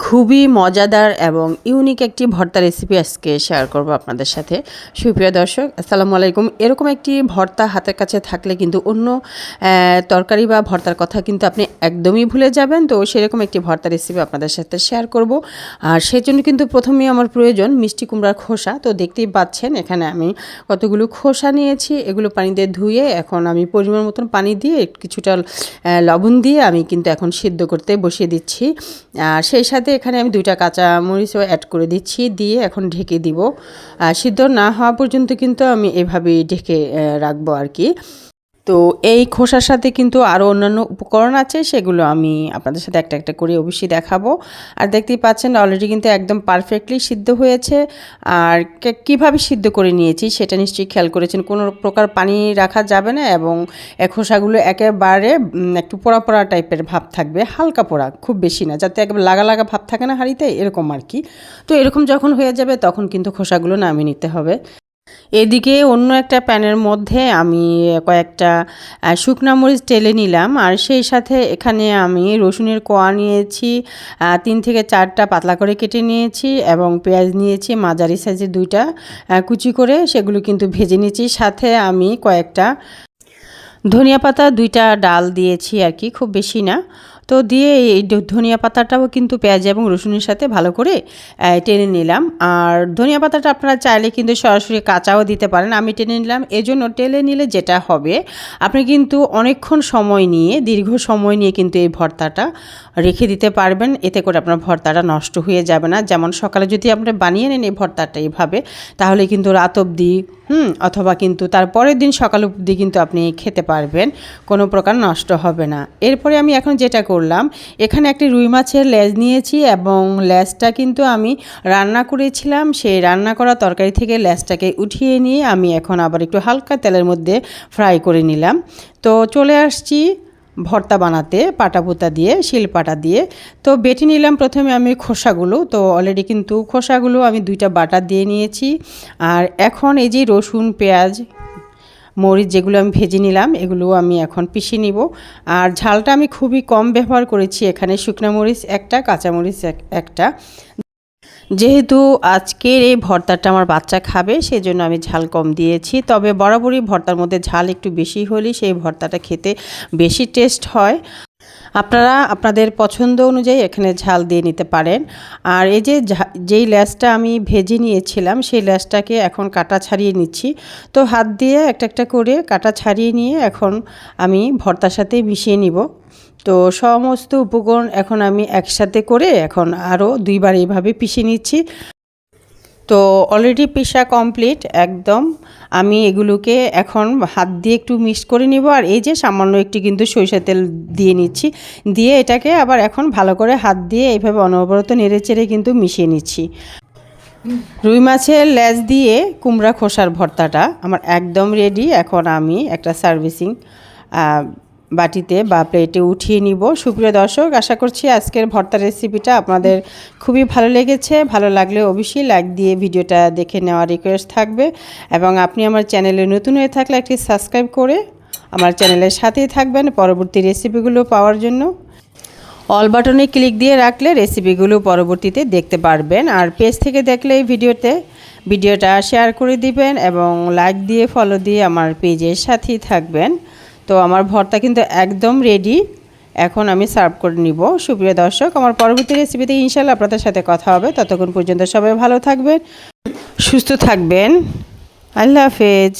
খুবই মজাদার এবং ইউনিক একটি ভর্তা রেসিপি আজকে শেয়ার করব আপনাদের সাথে। সুপ্রিয় দর্শক, আসসালামু আলাইকুম। এরকম একটি ভর্তা হাতের কাছে থাকলে কিন্তু অন্য তরকারি বা ভর্তার কথা কিন্তু আপনি একদমই ভুলে যাবেন। তো সেরকম একটি ভর্তা রেসিপি আপনাদের সাথে শেয়ার করব। আর সেজন্য কিন্তু প্রথমেই আমার প্রয়োজন মিষ্টি কুমড়ার খোসা। তো দেখতেই পাচ্ছেন, এখানে আমি কতগুলো খোসা নিয়েছি। এগুলো পানিতে ধুয়ে এখন আমি পরিমাণ মতন পানি দিয়ে কিছুটা লবণ দিয়ে আমি কিন্তু এখন সিদ্ধ করতে বসিয়ে দিচ্ছি। আর সেই সাথে এখানে আমি দুইটা কাঁচা মরিচও অ্যাড করে দিচ্ছি, দিয়ে এখন ঢেকে দিব। সিদ্ধ না হওয়া পর্যন্ত কিন্তু আমি এভাবেই ঢেকে রাখব আর কি। তো এই খোসার সাথে কিন্তু আরও অন্যান্য উপকরণ আছে, সেগুলো আমি আপনাদের সাথে একটা একটা করে অবশ্যই দেখাবো। আর দেখতেই পাচ্ছেন অলরেডি কিন্তু একদম পারফেক্টলি সিদ্ধ হয়েছে। আর কীভাবে সিদ্ধ করে নিয়েছি সেটা নিশ্চয়ই খেয়াল করেছেন, কোনো প্রকার পানি রাখা যাবে না এবং খোসাগুলো একেবারে একটু পোড়া পোড়া টাইপের ভাব থাকবে, হালকা পোড়া, খুব বেশি না, যাতে একবার লাগা লাগা ভাব থাকে না হাঁড়িতে, এরকম আর কি। তো এরকম যখন হয়ে যাবে তখন কিন্তু খোসাগুলো নামিয়ে নিতে হবে। এদিকে অন্য একটা প্যানের মধ্যে আমি কয়েকটা শুকনা মরিচ টেলে নিলাম। আর সেই সাথে এখানে আমি রসুনের কোয়া নিয়েছি তিন থেকে চারটা পাতলা করে কেটে নিয়েছি এবং পেঁয়াজ নিয়েছি, মাঝারি সাইজের দুইটা কুচি করে সেগুলো কিন্তু ভেজে নিয়েছি। সাথে আমি কয়েকটা ধনিয়া পাতা, দুইটা ডাল দিয়েছি আর কি, খুব বেশি না। তো দিয়ে এই ধনিয়া পাতাটাও কিন্তু পেঁয়াজ এবং রসুনের সাথে ভালো করে টেনে নিলাম। আর ধনিয়া পাতাটা আপনারা চাইলে কিন্তু সরাসরি কাঁচাও দিতে পারেন, আমি টেনে নিলাম। এজন্য টেলে নিলে যেটা হবে, আপনি কিন্তু অনেকক্ষণ সময় নিয়ে, দীর্ঘ সময় নিয়ে কিন্তু এই ভর্তাটা রেখে দিতে পারবেন। এতে করে আপনার ভর্তাটা নষ্ট হয়ে যাবে না। যেমন সকালে যদি আপনি বানিয়ে নেন এই ভর্তাটা এইভাবে তাহলে কিন্তু রাত অবধি হুম, অথবা কিন্তু তার পরের দিন সকাল অবধি কিন্তু আপনি খেতে পারবেন, কোনো প্রকার নষ্ট হবে না। এরপরে আমি এখন যেটা করলাম, এখানে একটি রুই মাছের লেজ নিয়েছি এবং লেজটা কিন্তু আমি রান্না করেছিলাম, সেই রান্না করা তরকারি থেকে লেজটাকে উঠিয়ে নিয়ে আমি এখন আবার একটু হালকা তেলের মধ্যে ফ্রাই করে নিলাম। তো চলে আসছি ভর্তা বানাতে পাটা পুতা দিয়ে, শিলপাটা দিয়ে। তো বেটে নিলাম প্রথমে আমি খোসাগুলো। তো অলরেডি কিন্তু খোসাগুলো আমি দুইটা বাটা দিয়ে নিয়েছি। আর এখন এই যে রসুন, পেঁয়াজ, মরিচ যেগুলো আমি ভেজে নিলাম, এগুলো আমি এখন পিষে নিব। আর ঝালটা আমি খুবই কম ব্যবহার করেছি। এখানে শুকনো মরিচ একটা, কাঁচা মরিচ এক- একটা যেহেতু আজকের এই ভর্তাটা আমার বাচ্চা খাবে সেই জন্য আমি ঝাল কম দিয়েছি। তবে বরাবরই ভর্তার মধ্যে ঝাল একটু বেশি হলেই সেই ভর্তাটা খেতে বেশি টেস্ট হয়। আপনারা আপনাদের পছন্দ অনুযায়ী এখানে ঝাল দিয়ে নিতে পারেন। আর এই যে যেই ল্যাসটা আমি ভেজে নিয়েছিলাম, সেই ল্যাসটাকে এখন কাটা ছাড়িয়ে নিচ্ছি। তো হাত দিয়ে একটা একটা করে কাটা ছাড়িয়ে নিয়ে এখন আমি ভর্তার সাথে মিশিয়ে নিব। তো সমস্ত উপকরণ এখন আমি একসাথে করে এখন আরও দুইবার এইভাবে পিষে নিচ্ছি। তো অলরেডি পেশা কমপ্লিট একদম। আমি এগুলোকে এখন হাত দিয়ে একটু মিক্স করে নিব, আর এই যে সামান্য একটি কিন্তু সরিষা তেল দিয়ে নিচ্ছি। দিয়ে এটাকে আবার এখন ভালো করে হাত দিয়ে এইভাবে অনবরত নেড়ে চেড়ে কিন্তু মিশিয়ে নিচ্ছি। রুই মাছের লেজ দিয়ে কুমড়া খোসার ভর্তাটা আমার একদম রেডি এখন আমি একটা সার্ভিসিং বাটিতে বা প্লেটে উঠিয়ে নিব। সুপ্রিয় দর্শক, আশা করছি আজকের ভর্তা রেসিপিটা আপনাদের খুবই ভালো লেগেছে। ভালো লাগলে অবশ্যই লাইক দিয়ে ভিডিওটা দেখে নেওয়ার রিকোয়েস্ট থাকবে এবং আপনি আমার চ্যানেলে নতুন হয়ে থাকলে একটি সাবস্ক্রাইব করে আমার চ্যানেলের সাথেই থাকবেন পরবর্তী রেসিপিগুলো পাওয়ার জন্য। অল বাটনে ক্লিক দিয়ে রাখলে রেসিপিগুলো পরবর্তীতে দেখতে পারবেন। আর পেজ থেকে দেখলে এই ভিডিওতে ভিডিওটা শেয়ার করে দিবেন এবং লাইক দিয়ে ফলো দিয়ে আমার পেজের সাথেই থাকবেন। তো আমার ভর্তা কিন্তু একদম রেডি এখন আমি সার্ভ করে নিব। সুপ্রিয় দর্শক, আমার পরবর্তী রেসিপিতে ইনশাল্লাহ আপনাদের সাথে কথা হবে। ততক্ষণ পর্যন্ত সবাই ভালো থাকবেন, সুস্থ থাকবেন। আল্লাহ হাফেজ।